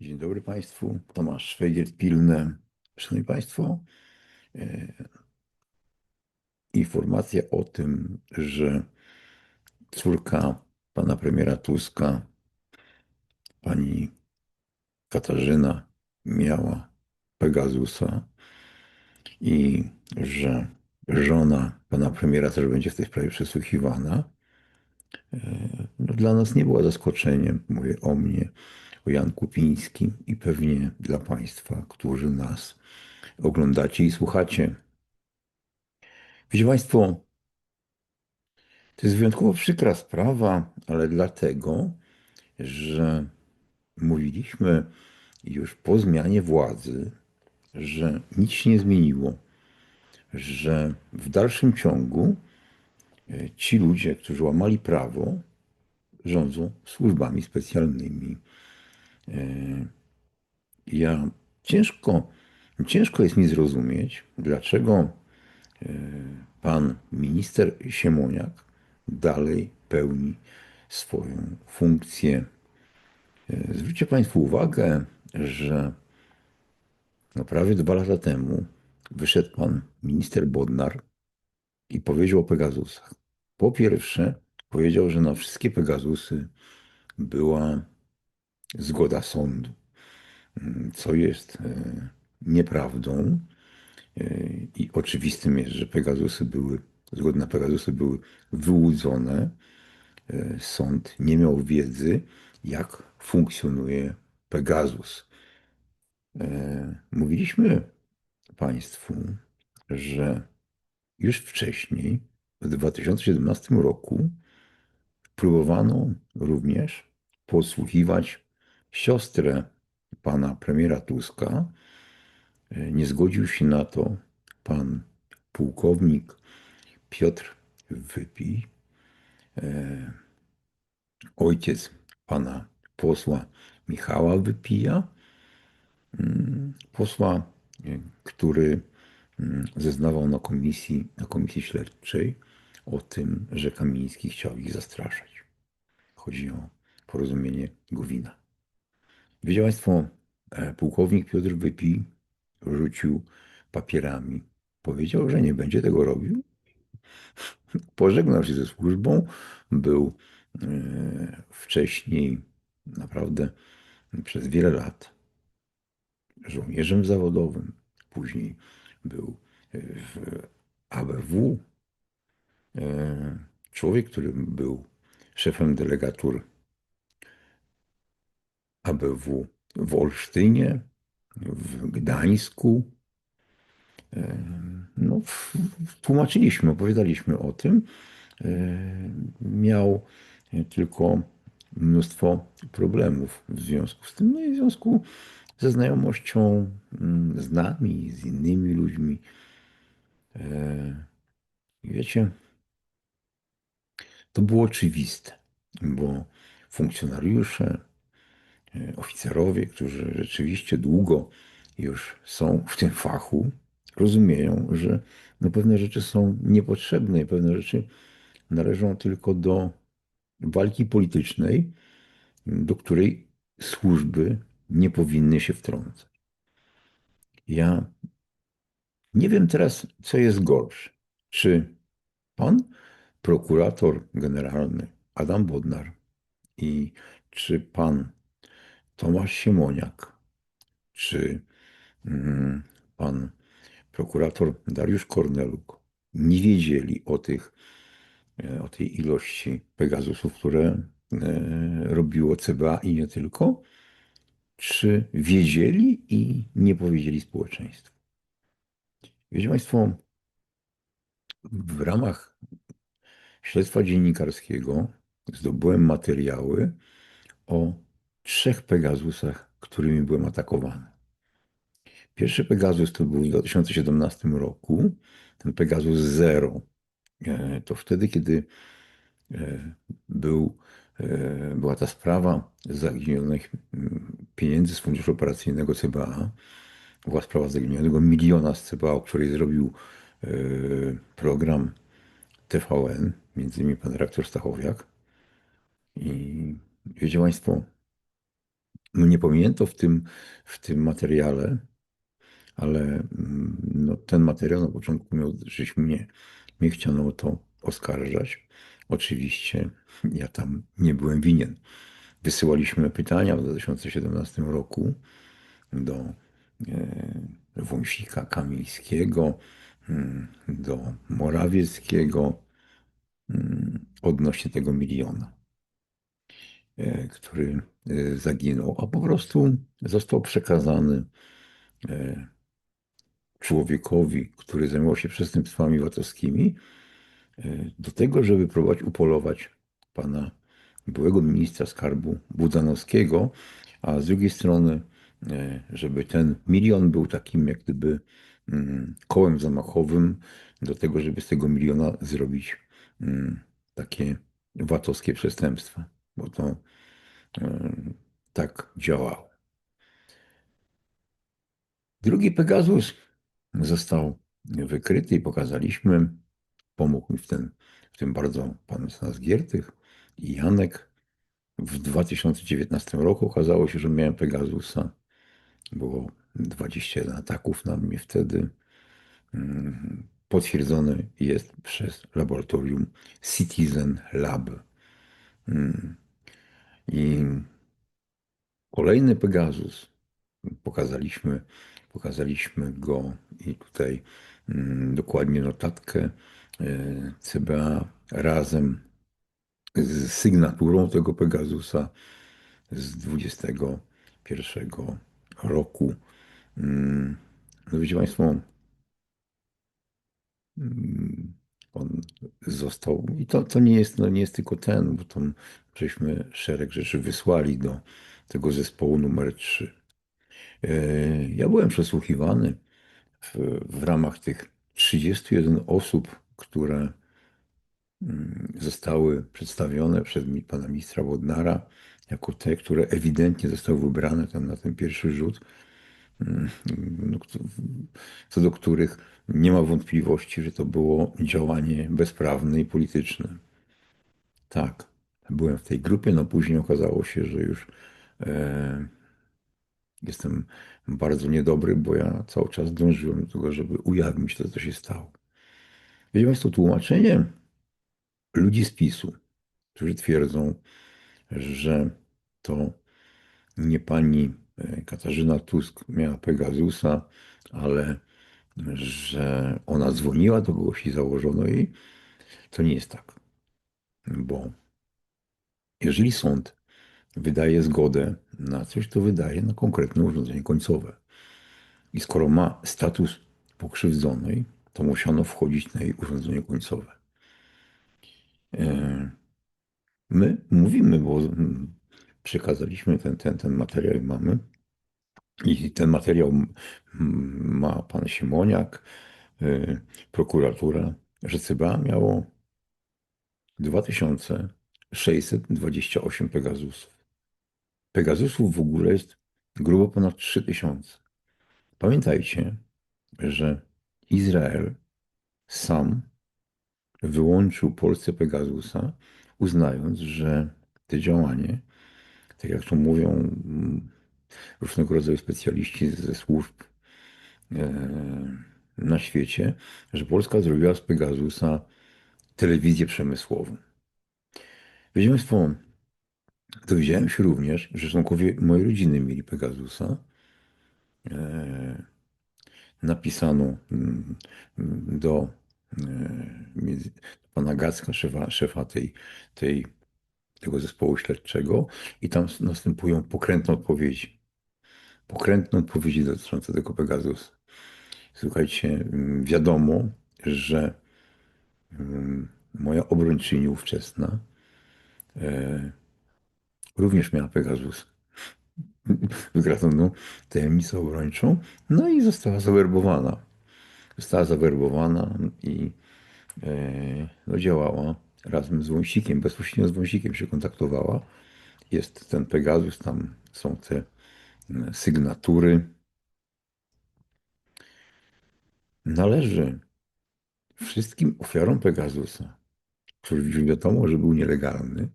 Dzień dobry Państwu. Tomasz Szwajgiert, Pilne. Szanowni Państwo, e, informacja o tym, że córka pana premiera Tuska, pani Katarzyna, miała Pegasusa i że żona pana premiera też będzie w tej sprawie przesłuchiwana, e, no dla nas nie była zaskoczeniem. Mówię o mnie, o Janku Pińskim i pewnie dla Państwa, którzy nas oglądacie i słuchacie. Wiecie Państwo, to jest wyjątkowo przykra sprawa, ale dlatego, że mówiliśmy już po zmianie władzy, że nic się nie zmieniło, że w dalszym ciągu e, ci ludzie, którzy łamali prawo, rządzą służbami specjalnymi. E, Ja ciężko, ciężko jest mi zrozumieć, dlaczego e, pan minister Siemoniak dalej pełni swoją funkcję. E, Zwróćcie Państwo uwagę, że no prawie dwa lata temu wyszedł pan minister Bodnar i powiedział o Pegasusach. Po pierwsze, powiedział, że na wszystkie Pegasusy była zgoda sądu, co jest e, nieprawdą. E, I oczywistym jest, że Pegasusy były, zgodne na Pegasusy były wyłudzone. E, Sąd nie miał wiedzy, jak funkcjonuje Pegasus. Mówiliśmy Państwu, że już wcześniej, w 2017 roku, próbowano również podsłuchiwać siostrę pana premiera Tuska. E, Nie zgodził się na to pan pułkownik Piotr Wypij, e, ojciec pana posła Michała Wypija, mm, posła, e, który mm, zeznawał na komisji, na komisji śledczej o tym, że Kamiński chciał ich zastraszać. Chodzi o porozumienie Gowina. Wiecie Państwo, e, pułkownik Piotr Wypij rzucił papierami. Powiedział, że nie będzie tego robił. Pożegnał się ze służbą. Był e, wcześniej naprawdę przez wiele lat żołnierzem zawodowym. Później był e, w ABW. Człowiek, który był szefem delegatur ABW w Olsztynie, w Gdańsku. No, tłumaczyliśmy, opowiadaliśmy o tym. Miał tylko mnóstwo problemów w związku z tym, no i w związku ze znajomością mm, z nami, z innymi ludźmi. Wiecie, to było oczywiste, bo funkcjonariusze, oficerowie, którzy rzeczywiście długo już są w tym fachu, rozumieją, że no pewne rzeczy są niepotrzebne i pewne rzeczy należą tylko do walki politycznej, do której służby nie powinny się wtrącać. Ja nie wiem teraz, co jest gorsze. Czy pan prokurator generalny Adam Bodnar i czy pan Tomasz Siemoniak, czy mm, pan prokurator Dariusz Korneluk nie wiedzieli o tych, e, o tej ilości Pegasusów, które e, robiło CBA i nie tylko, czy wiedzieli i nie powiedzieli społeczeństwu. Wiecie Państwo, w ramach śledztwa dziennikarskiego zdobyłem materiały o trzech Pegasusach, którymi byłem atakowany. Pierwszy Pegasus to był w 2017 roku, ten Pegasus Zero. E, To wtedy, kiedy e, był, e, była ta sprawa zaginionych mm, pieniędzy z funduszu operacyjnego CBA. Była sprawa zaginionego miliona z CBA, o której zrobił program TVN, między innymi pan redaktor Stachowiak. I wiecie Państwo, nie pominięto w tym, w tym materiale, ale mm, no, ten materiał na początku miał, żeśmy mnie, mnie chciano o to oskarżać. Oczywiście ja tam nie byłem winien. Wysyłaliśmy pytania w 2017 roku do e, Wąsika, Kamińskiego, mm, do Morawieckiego mm, odnośnie tego miliona, który e, zaginął, a po prostu został przekazany człowiekowi, który zajmował się przestępstwami VAT-owskimi, do tego, żeby próbować upolować pana byłego ministra skarbu Budzanowskiego, a z drugiej strony, e, żeby ten milion był takim jak gdyby mm, kołem zamachowym do tego, żeby z tego miliona zrobić mm, takie VAT-owskie przestępstwa, bo to e, tak działało. Drugi Pegasus został wykryty i pokazaliśmy. Pomógł mi w tym, w tym bardzo pan Stanisław Giertych i Janek. W 2019 roku okazało się, że miałem Pegasusa. Było 21 ataków na mnie wtedy. Mm, potwierdzony jest przez laboratorium Citizen Lab. I kolejny Pegasus pokazaliśmy, pokazaliśmy go i tutaj mm, dokładnie notatkę e, CBA razem z sygnaturą tego Pegasusa z 21 roku. Mm, no wiecie Państwo, mm, on został, i to, to nie, jest, no nie jest tylko ten, bo tam żeśmy szereg rzeczy wysłali do tego zespołu numer 3. E, ja byłem przesłuchiwany w, w ramach tych 31 osób, które Mm, zostały przedstawione przez pana ministra Wodnara jako te, które ewidentnie zostały wybrane tam na ten pierwszy rzut, mm, no, co do których nie ma wątpliwości, że to było działanie bezprawne i polityczne. Tak, byłem w tej grupie, no później okazało się, że już e, jestem bardzo niedobry, bo ja cały czas dążyłem do tego, żeby ujawnić to, co się stało. Wiecie Państwo, tłumaczenie ludzi z PiSu, którzy twierdzą, że to nie pani e, Katarzyna Tusk miała Pegasusa, ale że ona dzwoniła do kogoś i założono jej. To nie jest tak. Bo jeżeli sąd wydaje zgodę na coś, to wydaje na konkretne urządzenie końcowe. I skoro ma status pokrzywdzonej, to musiano wchodzić na jej urządzenie końcowe. E, my mówimy, bo przekazaliśmy ten, ten, ten materiał i mamy. I ten materiał ma pan Siemoniak, e, prokuratura, że CBA miało 2628 Pegasusów. Pegasusów w ogóle jest grubo ponad 3000. Pamiętajcie, że Izrael sam wyłączył Polsce Pegasusa, uznając, że te działanie, tak jak to mówią mm, różnego rodzaju specjaliści ze służb e, na świecie, że Polska zrobiła z Pegasusa telewizję przemysłową. Wiecie Państwo, dowiedziałem się również, że członkowie mojej rodziny mieli Pegasusa. E, napisano mm, do E, pana Gacka, szefa, szefa tej, tej, tego zespołu śledczego i tam następują pokrętne odpowiedzi. Pokrętne odpowiedzi dotyczące tego Pegasus. Słuchajcie, mm, wiadomo, że mm, moja obrończyni ówczesna również miała Pegasus. Wygraną tajemnicę obrończą, no i została zawerbowana została zawerbowana i e, no, działała razem z Wąsikiem, bezpośrednio z Wąsikiem się kontaktowała. Jest ten Pegasus, tam są te sygnatury. Należy wszystkim ofiarom Pegasusa, których już wiadomo, że był nielegalny,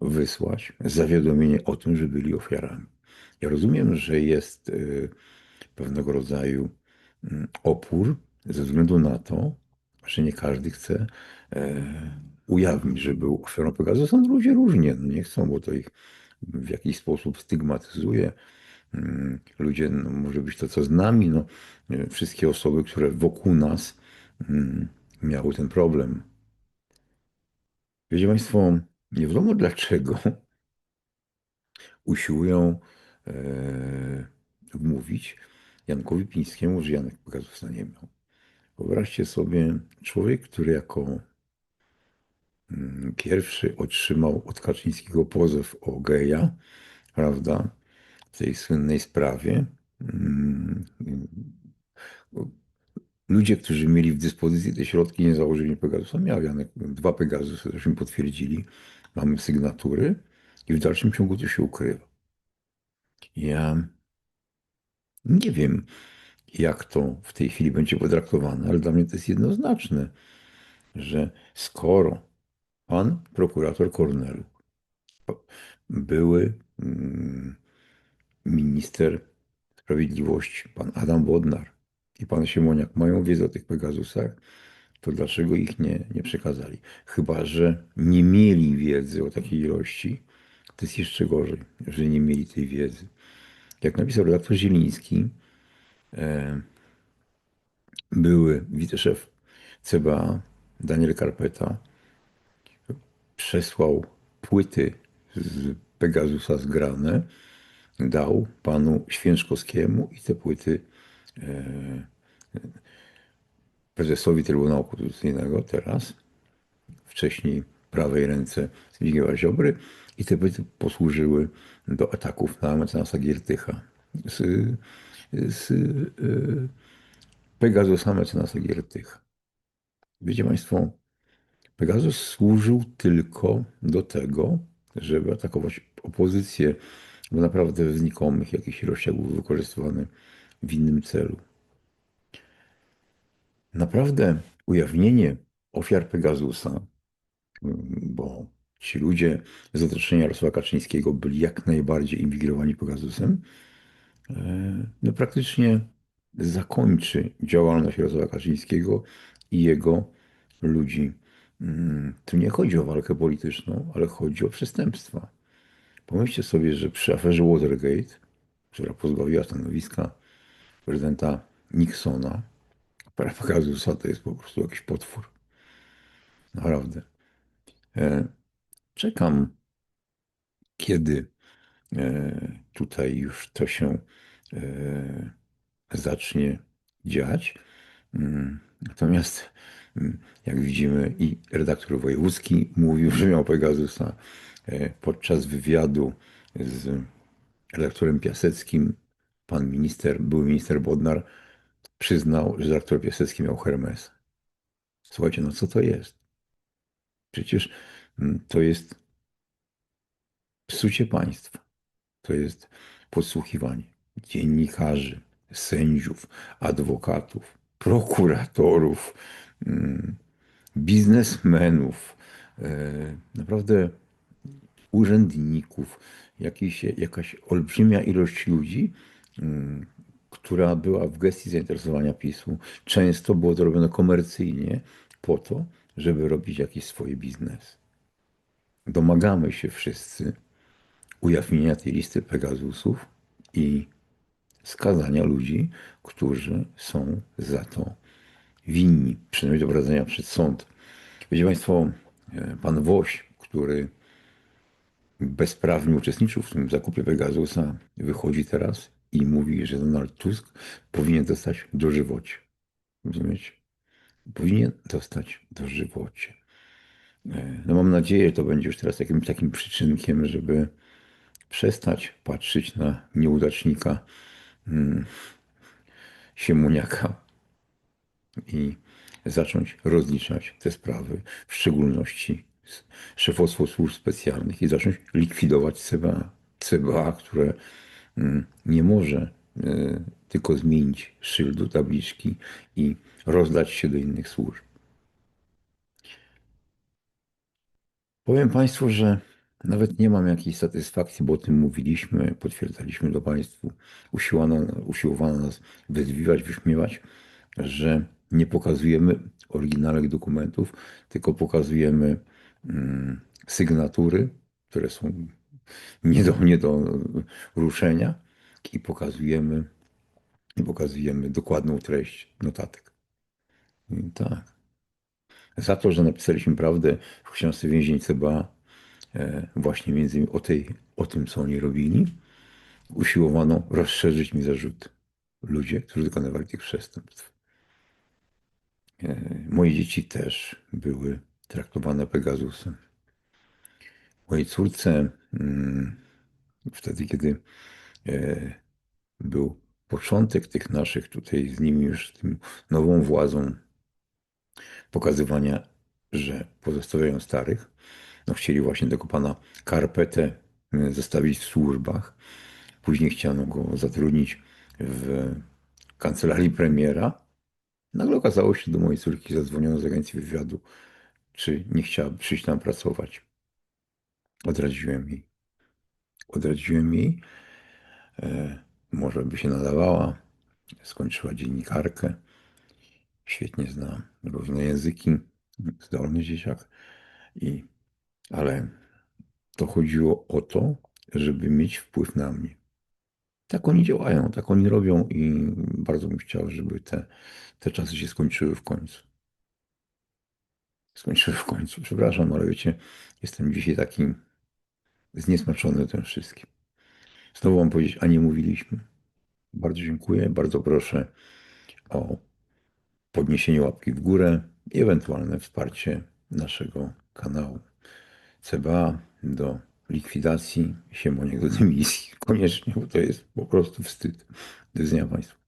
wysłać zawiadomienie o tym, że byli ofiarami. Ja rozumiem, że jest y, pewnego rodzaju mm, opór ze względu na to, że nie każdy chce e, ujawnić, że był ofiarą Pegasusa. No, ludzie różnie no, nie chcą, bo to ich w jakiś sposób stygmatyzuje. Mm, Ludzie, no, może być to co z nami, no, e, wszystkie osoby, które wokół nas mm, miały ten problem. Wiecie Państwo, nie wiadomo dlaczego usiłują e, wmówić Jankowi Pińskiemu, że Janek Pegasusa nie miał. Wyobraźcie sobie, człowiek, który jako mm, pierwszy otrzymał od Kaczyńskiego pozew o geja, prawda, w tej słynnej sprawie. Mm, Ludzie, którzy mieli w dyspozycji te środki, nie założyli Pegasusa. Miał Janek dwa Pegasusy, zresztą potwierdzili. Mamy sygnatury i w dalszym ciągu to się ukrywa. Ja nie wiem, jak to w tej chwili będzie potraktowane, ale dla mnie to jest jednoznaczne, że skoro pan prokurator Kornelu, były mm, minister sprawiedliwości, pan Adam Bodnar i pan Siemoniak mają wiedzę o tych Pegasusach, to dlaczego ich nie, nie przekazali? Chyba, że nie mieli wiedzy o takiej ilości, to jest jeszcze gorzej, że nie mieli tej wiedzy. Jak napisał redaktor Zieliński, e, były wiceszef CBA Daniel Karpeta przesłał płyty z Pegasusa zgrane, dał panu Święczkowskiemu i te płyty e, prezesowi Trybunału Konstytucyjnego teraz, wcześniej prawej ręce Zbigniewa Ziobry i te płyty posłużyły do ataków na mecenasa Giertycha z, z e, Pegasusa mecenasa Giertycha. Wiecie Państwo, Pegasus służył tylko do tego, żeby atakować opozycję, bo naprawdę w znikomych jakichś był wykorzystywany w innym celu. Naprawdę ujawnienie ofiar Pegasusa, bo ci ludzie z otoczenia Jarosława Kaczyńskiego byli jak najbardziej inwigilowani Pegasusem, e, no praktycznie zakończy działalność Jarosława Kaczyńskiego i jego ludzi. Mm, Tu nie chodzi o walkę polityczną, ale chodzi o przestępstwa. Pomyślcie sobie, że przy aferze Watergate, która pozbawiła stanowiska prezydenta Nixona, para Pegasusa to jest po prostu jakiś potwór. Naprawdę. E, Czekam, kiedy e, tutaj już to się e, zacznie dziać. Mm, Natomiast, mm, jak widzimy, i redaktor wojewódzki mówił, że miał Pegasusa. Podczas wywiadu z redaktorem Piaseckim, pan minister, były minister Bodnar, przyznał, że redaktor Piasecki miał Hermes. Słuchajcie, no co to jest? Przecież mm, to jest psucie państwa. To jest podsłuchiwanie dziennikarzy, sędziów, adwokatów, prokuratorów, mm, biznesmenów, e, naprawdę urzędników, jakiś, jakaś olbrzymia ilość ludzi, mm, która była w gestii zainteresowania PiSu. Często było to robione komercyjnie po to, żeby robić jakiś swoje biznes. Domagamy się wszyscy ujawnienia tej listy Pegasusów i skazania ludzi, którzy są za to winni, przynajmniej doprowadzenia przed sąd. Wiecie Państwo, e, pan Woś, który bezprawnie uczestniczył w tym zakupie Pegasusa, wychodzi teraz i mówi, że Donald Tusk powinien dostać dożywocie. Rozumiecie? Powinien dostać dożywocie. E, No mam nadzieję, że to będzie już teraz jakimś takim przyczynkiem, żeby przestać patrzeć na nieudacznika mm, Siemoniaka i zacząć rozliczać te sprawy, w szczególności szefostwo służb specjalnych i zacząć likwidować CBA. CBA, które nie może y, tylko zmienić szyldu, tabliczki i rozdać się do innych służb. Powiem Państwu, że Nawet nie mam jakiejś satysfakcji, bo o tym mówiliśmy, potwierdzaliśmy to Państwu. Usiłowano, usiłowano nas wyzwiwać, wyśmiewać, że nie pokazujemy oryginalnych dokumentów, tylko pokazujemy mm, sygnatury, które są nie do, nie do ruszenia i pokazujemy, pokazujemy dokładną treść notatek. I tak. Za to, że napisaliśmy prawdę w książce Więzień CBA, e, właśnie między innymi o, tej, o tym, co oni robili, usiłowano rozszerzyć mi zarzut. Ludzie, którzy dokonywali tych przestępstw. E, Moje dzieci też były traktowane Pegasusem. Mojej córce, mm, wtedy, kiedy e, był początek tych naszych tutaj z nimi już tym nową władzą pokazywania, że pozostawiają starych, no chcieli właśnie tego pana Karpetę e, zostawić w służbach. Później chciano go zatrudnić w kancelarii premiera. Nagle okazało się, do mojej córki zadzwoniono z agencji wywiadu, czy nie chciałaby przyjść tam pracować. Odradziłem jej. Odradziłem jej. E, może by się nadawała. Skończyła dziennikarkę. Świetnie zna różne języki. Zdolny dzieciak. I, ale to chodziło o to, żeby mieć wpływ na mnie. Tak oni działają, tak oni robią i bardzo bym chciał, żeby te, te czasy się skończyły w końcu. Skończyły w końcu. Przepraszam, ale wiecie, jestem dzisiaj taki zniesmaczony tym wszystkim. Znowu mam powiedzieć, a nie mówiliśmy. Bardzo dziękuję, bardzo proszę o podniesienie łapki w górę i ewentualne wsparcie naszego kanału CBA do likwidacji Siemoniek do dymisji. Koniecznie, bo to jest po prostu wstyd. Do widzenia Państwu.